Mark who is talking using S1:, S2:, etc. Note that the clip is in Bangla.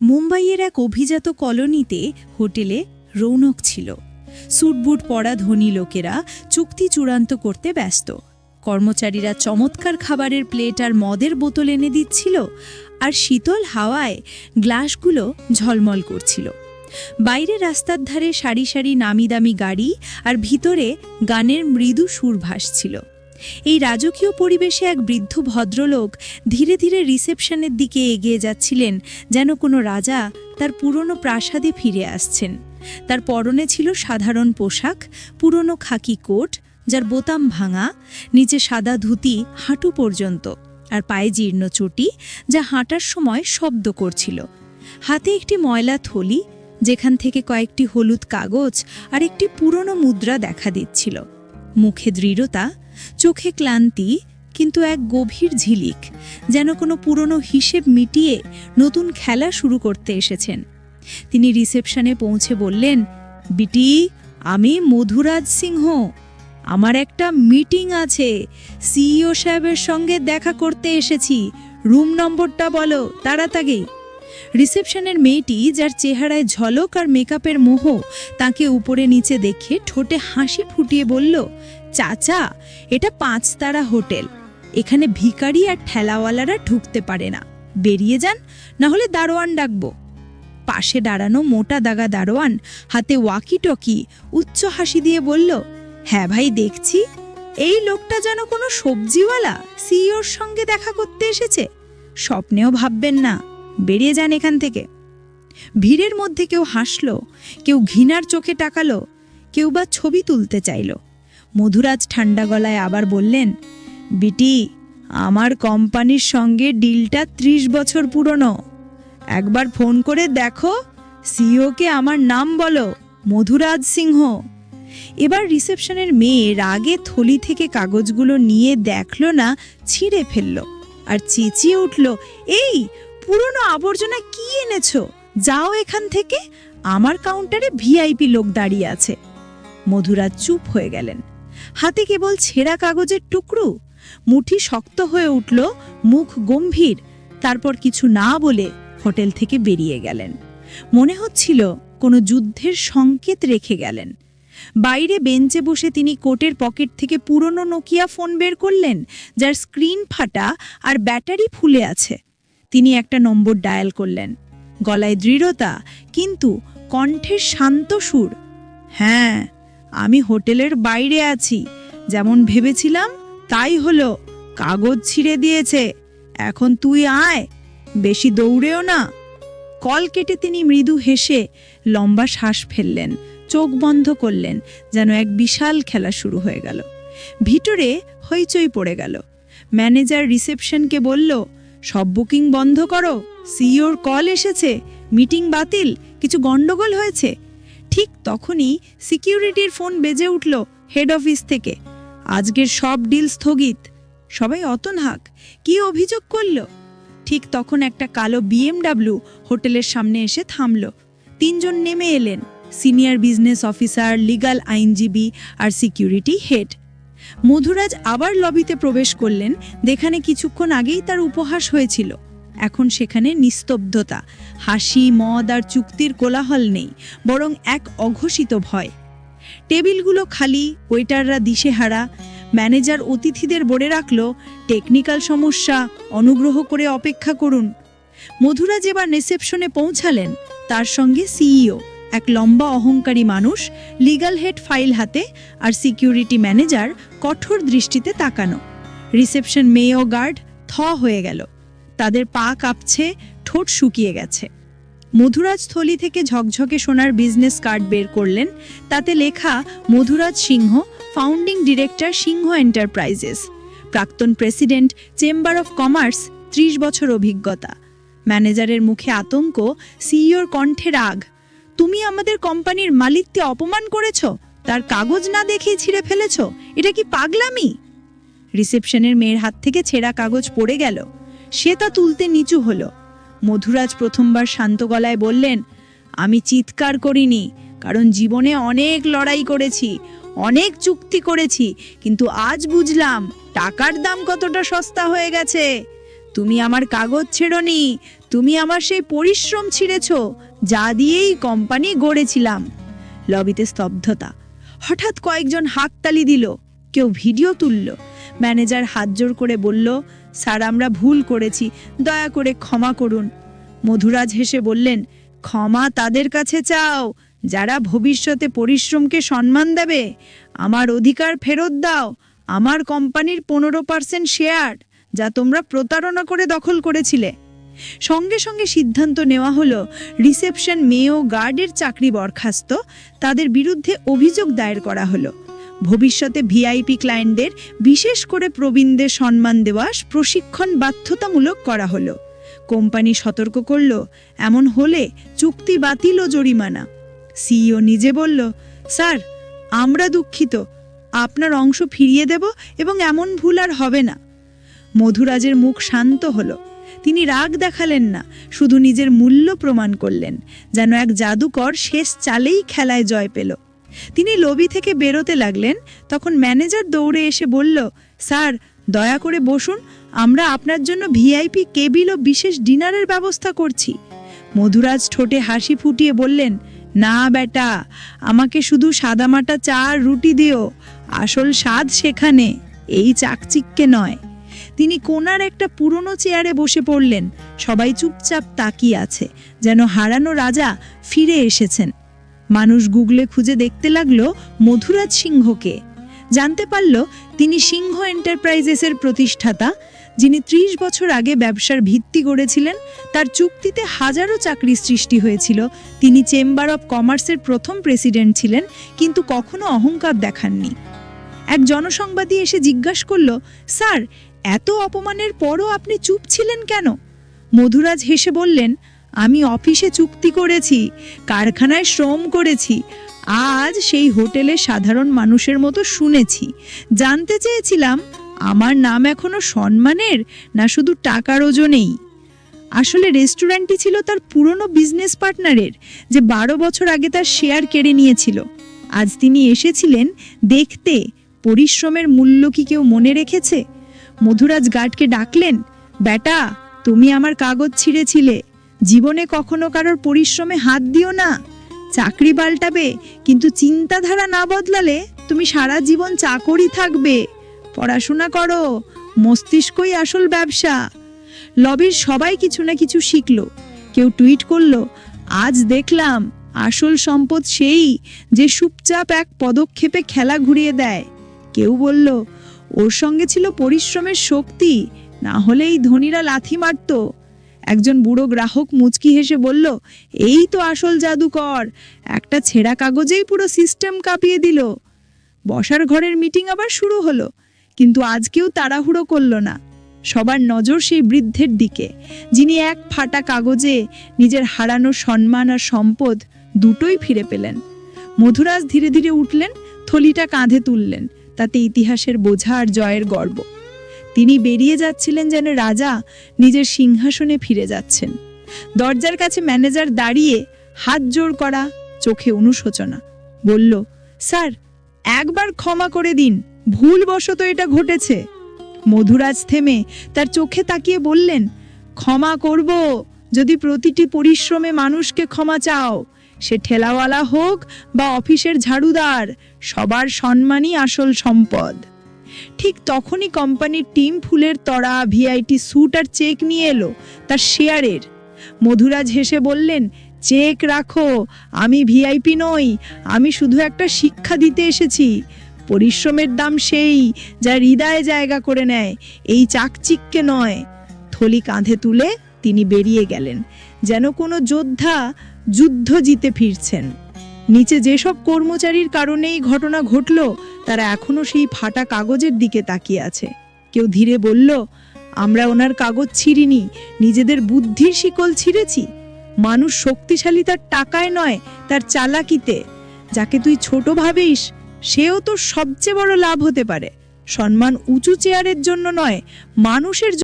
S1: মুম্বাইয়ের এক অভিজাত কলোনিতে হোটেলে রৌনক ছিল। সুটবুট পরা ধনী লোকেরা চুক্তি চূড়ান্ত করতে ব্যস্ত। কর্মচারীরা চমৎকার খাবারের প্লেট আর মদের বোতল এনে দিচ্ছিল আর শীতল হাওয়ায় গ্লাসগুলো ঝলমল করছিল। বাইরে রাস্তার ধারে সারি সারি নামি দামি গাড়ি আর ভিতরে গানের মৃদু সুর ভাসছিল। এই রাজকীয় পরিবেশে এক বৃদ্ধ ভদ্রলোক ধীরে ধীরে রিসেপশনের দিকে এগিয়ে যাচ্ছিলেন, যেন কোনো রাজা তার পুরনো প্রাসাদে ফিরে আসছেন। তার পরনে ছিল সাধারণ পোশাক, পুরনো খাকি কোট, যার বোতাম ভাঙা, নিচে সাদা ধুতি হাঁটু পর্যন্ত, আর পায়ে জীর্ণ চটি, যা হাঁটার সময় শব্দ করছিল। হাতে একটি ময়লা থলি, যেখান থেকে কয়েকটি হলুদ কাগজ আর একটি পুরনো মুদ্রা দেখা দিচ্ছিল। মুখে দৃঢ়তা চোখে ক্লান্তি, কিন্তু এক গভীর ঝিলিক, যেন কোনো পুরনো হিসেব মিটিয়ে নতুন খেলা শুরু করতে এসেছেন। তিনি রিসেপশনে পৌঁছে বললেন, বিটি, আমি মধুরাজ সিংহ। আমার একটা মিটিং আছে। সিইও সাহেবের সঙ্গে দেখা করতে এসেছি। রুম নম্বরটা বলো, তাড়াতাড়ি। রিসেপশনের মেয়েটি, যার চেহারায় ঝলক আর মেকআপের মোহ, তাকে উপরে নিচে দেখে ঠোঁটে হাসি ফুটিয়ে বলল চাচা, এটা পাঁচতারা হোটেল। এখানে ভিখারি আর ঠেলাওয়ালারা ঢুকতে পারে না। বেরিয়ে যান না হলে দারোয়ান ডাকবো। পাশে দাঁড়ানো মোটা দাগা দারোয়ান হাতে ওয়াকি টকি উচ্চ হাসি দিয়ে বলল হ্যাঁ ভাই, দেখছি। এই লোকটা যেন কোনো সবজিওয়ালা, সিইওর সঙ্গে দেখা করতে এসেছে। স্বপ্নেও ভাববেন না। বেরিয়ে যান এখান থেকে। ভিড়ের মধ্যে কেউ হাসলো, কেউ ঘৃণার চোখে তাকালো, কেউ বা ছবি তুলতে চাইল। মধুরাজ ঠান্ডা গলায় আবার বললেন, বিটি, আমার কোম্পানির সঙ্গে ডিলটা ত্রিশ বছর পুরনো। একবার ফোন করে দেখো, সিইওকে আমার নাম বলো, মধুরাজ সিংহ। এবার রিসেপশনের মেয়ে রাগে থলি থেকে কাগজগুলো নিয়ে দেখল না, ছিঁড়ে ফেলল আর চেঁচিয়ে উঠল, এই, পুরনো আবর্জনা কি এনেছো? যাও এখান থেকে, আমার কাউন্টারে ভিআইপি লোক দাঁড়িয়ে আছে। মধুরাজ চুপ হয়ে গেলেন। হাতে কেবল ছেঁড়া কাগজের টুকরো। মুঠি শক্ত হয়ে উঠল, মুখ গম্ভীর। তারপর কিছু না বলে হোটেল থেকে বেরিয়ে গেলেন। মনে হচ্ছিল কোনো যুদ্ধের সংকেত রেখে গেলেন। বাইরে বেঞ্চে বসে তিনি কোটের পকেট থেকে পুরনো নোকিয়া ফোন বের করলেন, যার স্ক্রিন ফাটা আর ব্যাটারি ফুলে আছে। তিনি একটা নম্বর ডায়াল করলেন। গলায় দৃঢ়তা, কিন্তু কণ্ঠের শান্ত সুর হ্যাঁ। আমি হোটেলের বাইরে আছি। যেমন ভেবেছিলাম, তাই হলো। কাগজ ছিঁড়ে দিয়েছে। এখন তুই আয়। বেশি দৌড়েও না। কল কেটে তিনি মৃদু হেসে লম্বা শ্বাস ফেললেন, চোখ বন্ধ করলেন, যেন এক বিশাল খেলা শুরু হয়ে গেল। ভিতরে হইচই পড়ে গেল। ম্যানেজার রিসেপশনকে বলল, সব বুকিং বন্ধ করো। সিইওর কল এসেছে। মিটিং বাতিল। কিছু গন্ডগোল হয়েছে। ঠিক তখনই সিকিউরিটির ফোন বেজে উঠল হেড অফিস থেকে। আজকের সব ডিল স্থগিত। সবাই অতনহাক কি অভিযোগ করল? ঠিক তখন একটা কালো বিএমডাব্লিউ হোটেলের সামনে এসে থামল। তিনজন নেমে এলেন, সিনিয়র বিজনেস অফিসার, লিগাল আইনজীবী আর সিকিউরিটি হেড। মধুরাজ আবার লবিতে প্রবেশ করলেন, যেখানে কিছুক্ষণ আগেই তার উপহাস হয়েছিল। এখন সেখানে নিস্তব্ধতা, হাসি, মদ আর চুক্তির কোলাহল নেই, বরং এক অঘোষিত ভয়। টেবিলগুলো খালি, ওয়েটাররা দিশেহারা, ম্যানেজার অতিথিদের বলে রাখল, টেকনিক্যাল সমস্যা, অনুগ্রহ করে অপেক্ষা করুন। মধুরা যেবার রিসেপশনে পৌঁছালেন, তার সঙ্গে সিইও, এক লম্বা অহংকারী মানুষ লিগ্যাল হেড ফাইল হাতে আর সিকিউরিটি ম্যানেজার কঠোর দৃষ্টিতে তাকানো। রিসেপশন মেয়ে ও গার্ড থ হয়ে গেল। তাদের পা কাঁপছে, ঠোঁট শুকিয়ে গেছে। মধুরাজ থলি থেকে ঝকঝকে সোনার বিজনেস কার্ড বের করলেন। তাতে লেখা, Madhuraj Singh founding director Singh enterprises প্রাক্তন প্রেসিডেন্ট চেম্বার অফ কমার্স ত্রিশ বছর অভিজ্ঞতা। ম্যানেজারের মুখে আতঙ্ক সিইওর কণ্ঠে রাগ, তুমি আমাদের কোম্পানির মালিককে অপমান করেছ? তার কাগজ না দেখেই ছিঁড়ে ফেলেছ? এটা কি পাগলামি? রিসেপশনের মেয়ের হাত থেকে ছেঁড়া কাগজ পড়ে গেল। সে তা তুলতে নিচু হলো। মধুরাজ প্রথমবার শান্ত গলায় বললেন, আমি চিৎকার করিনি, কারণ জীবনে অনেক লড়াই করেছি, অনেক চুক্তি করেছি, কিন্তু আজ বুঝলাম টাকার দাম কতটা সস্তা হয়ে গেছে। তুমি আমার কাগজ ছেড়নি, তুমি আমার সেই পরিশ্রম ছিঁড়েছ, যা দিয়েই কোম্পানি গড়েছিলাম। লবিতে স্তব্ধতা। হঠাৎ কয়েকজন হাততালি দিল, কেউ ভিডিও তুলল ম্যানেজার হাত জোর করে বলল, স্যার, আমরা ভুল করেছি, দয়া করে ক্ষমা করুন। মধুরাজ হেসে বললেন, ক্ষমা তাদের কাছে চাও, যারা ভবিষ্যতে পরিশ্রমকে সম্মান দেবে। আমার অধিকার ফেরত দাও, আমার কোম্পানির পনেরো পার্সেন্ট শেয়ার, যা তোমরা প্রতারণা করে দখল করেছিলে। সঙ্গে সঙ্গে সিদ্ধান্ত নেওয়া হলো, রিসেপশন মেয়ে ও গার্ডের চাকরি বরখাস্ত, তাদের বিরুদ্ধে অভিযোগ দায়ের করা হলো। ভবিষ্যতে ভিআইপি ক্লায়েন্টদের বিশেষ করে প্রবীণদের সম্মান দেওয়া প্রশিক্ষণ বাধ্যতামূলক করা হলো। কোম্পানি সতর্ক করল, এমন হলে চুক্তি বাতিল ও জরিমানা। সিইও নিজে বলল, স্যার, আমরা দুঃখিত। আপনার অংশ ফিরিয়ে দেব এবং এমন ভুল আর হবে না। মধুরাজের মুখ শান্ত হলো। তিনি রাগ দেখালেন না, শুধু নিজের মূল্য প্রমাণ করলেন, যেন এক জাদুকর শেষ চালেই খেলায় জয় পেল। তিনি লবি থেকে বেরোতে লাগলেন। তখন ম্যানেজার দৌড়ে এসে বলল, স্যার, দয়া করে বসুন, আমরা আপনার জন্য ভিআইপি কেবিল ও বিশেষ ডিনারের ব্যবস্থা করছি। মধুরাজ ঠোঁটে হাসি ফুটিয়ে বললেন, না বেটা আমাকে শুধু সাদামাটা চা আর রুটি দিও, আসল স্বাদ সেখানে, এই চাকচিক্যে নয়। তিনি কোনার একটা পুরনো চেয়ারে বসে পড়লেন। সবাই চুপচাপ তাকিয়ে আছে, যেন হারানো রাজা ফিরে এসেছেন। মানুষ গুগলে খুঁজে দেখতে লাগল মধুরাজ সিংহকে। জানতে পারল তিনি সিংহ এন্টারপ্রাইজেসের প্রতিষ্ঠাতা, যিনি ত্রিশ বছর আগে ব্যবসার ভিত্তি গড়েছিলেন, তার চুক্তিতে হাজারো চাকরি সৃষ্টি হয়েছিল। তিনি চেম্বার অব কমার্সের প্রথম প্রেসিডেন্ট ছিলেন, কিন্তু কখনো অহংকার দেখাননি। এক জনসংবাদী এসে জিজ্ঞাসা করল, স্যার, এত অপমানের পরও আপনি চুপ ছিলেন কেন? মধুরাজ হেসে বললেন আমি অফিসে চুক্তি করেছি, কারখানায় শ্রম করেছি, আজ সেই হোটেলে সাধারণ মানুষের মতো শুনেছি। জানতে চেয়েছিলাম, আমার নাম এখনও সম্মানের না শুধু টাকার ওজনেই? আসলে রেস্টুরেন্টটি ছিল তার পুরনো বিজনেস পার্টনারের, যে বারো বছর আগে তার শেয়ার কেড়ে নিয়েছিল। আজ তিনি এসেছিলেন দেখতে, পরিশ্রমের মূল্য কি কেউ মনে রেখেছে? মধুরাজ গার্ডকে ডাকলেন, বেটা, তুমি আমার কাগজ ছিঁড়েছিলে। জীবনে কখনো কারোর পরিশ্রমে হাত দিও না। চাকরি পাল্টাবে, কিন্তু চিন্তাধারা না বদলালে তুমি সারা জীবন চাকরি থাকবে। পড়াশোনা করো, মস্তিষ্কই আসল ব্যবসা। লবির সবাই কিছু না কিছু শিখলো। কেউ টুইট করল, আজ দেখলাম, আসল সম্পদ সেই যে সুপচাপ এক পদক্ষেপে খেলা ঘুরিয়ে দেয়। কেউ বলল, ওর সঙ্গে ছিল পরিশ্রমের শক্তি, না হলে এই ধনীরা লাথি মারত। একজন বুড়ো গ্রাহক মুচকি হেসে বলল, এই তো আসল জাদুকর। একটা ছেঁড়া কাগজেই পুরো সিস্টেম কাঁপিয়ে দিল। বসার ঘরের মিটিং আবার শুরু হলো, কিন্তু আজ কেউ তাড়াহুড়ো করল না। সবার নজর সেই বৃদ্ধের দিকে, যিনি এক ফাটা কাগজে নিজের হারানো সম্মান আর সম্পদ দুটোই ফিরে পেলেন। মধুরাজ ধীরে ধীরে উঠলেন, থলিটা কাঁধে তুললেন, তাতে ইতিহাসের বোঝা আর জয়ের গর্ব। তিনি বেরিয়ে যাচ্ছিলেন যেন রাজা নিজের সিংহাসনে ফিরে যাচ্ছেন। দরজার কাছে ম্যানেজার দাঁড়িয়ে হাত জোর করা চোখে অনুশোচনা। বলল, স্যার, একবার ক্ষমা করে দিন, ভুলবশত এটা ঘটেছে। মধুরাজ থেমে তার চোখে তাকিয়ে বললেন, ক্ষমা করব, যদি প্রতিটি পরিশ্রমে মানুষকে ক্ষমা চাও। সে ঠেলাওয়ালা হোক বা অফিসের ঝাড়ুদার, সবার সম্মানই আসল সম্পদ। ঠিক তখনই কোম্পানির টিম ফুলের তড়া ভিআইটি স্যুট আর চেক নিয়ে এলো তার শেয়ারের। মধুরাজ হেসে বললেন, চেক রাখো, আমি ভিআইপি নই, আমি শুধু একটা শিক্ষা দিতে এসেছি। পরিশ্রমের দাম সেই যা হৃদয়ে জায়গা করে নেয়, এই চাকচিককে নয়। থলি কাঁধে তুলে তিনি বেরিয়ে গেলেন, যেন কোনো যোদ্ধা যুদ্ধ জিতে ফিরছেন। নিচে যেসব কর্মচারীর কারণে এই ঘটনা ঘটল, তারা এখনও সেই ফাটা কাগজের দিকে তাকিয়ে আছে। কেউ ধীরে বলল, আমরা ওনার কাগজ ছিঁড়িনি, নিজেদের বুদ্ধির শিকল ছিঁড়েছি। মানুষ শক্তিশালী তার টাকায় নয়, তার চালাকিতে। যাকে তুই ছোট ভাবিস, সেও তোর সবচেয়ে বড় লাভ হতে পারে। সম্মান উঁচু চেয়ারের জন্য নয়, মানুষের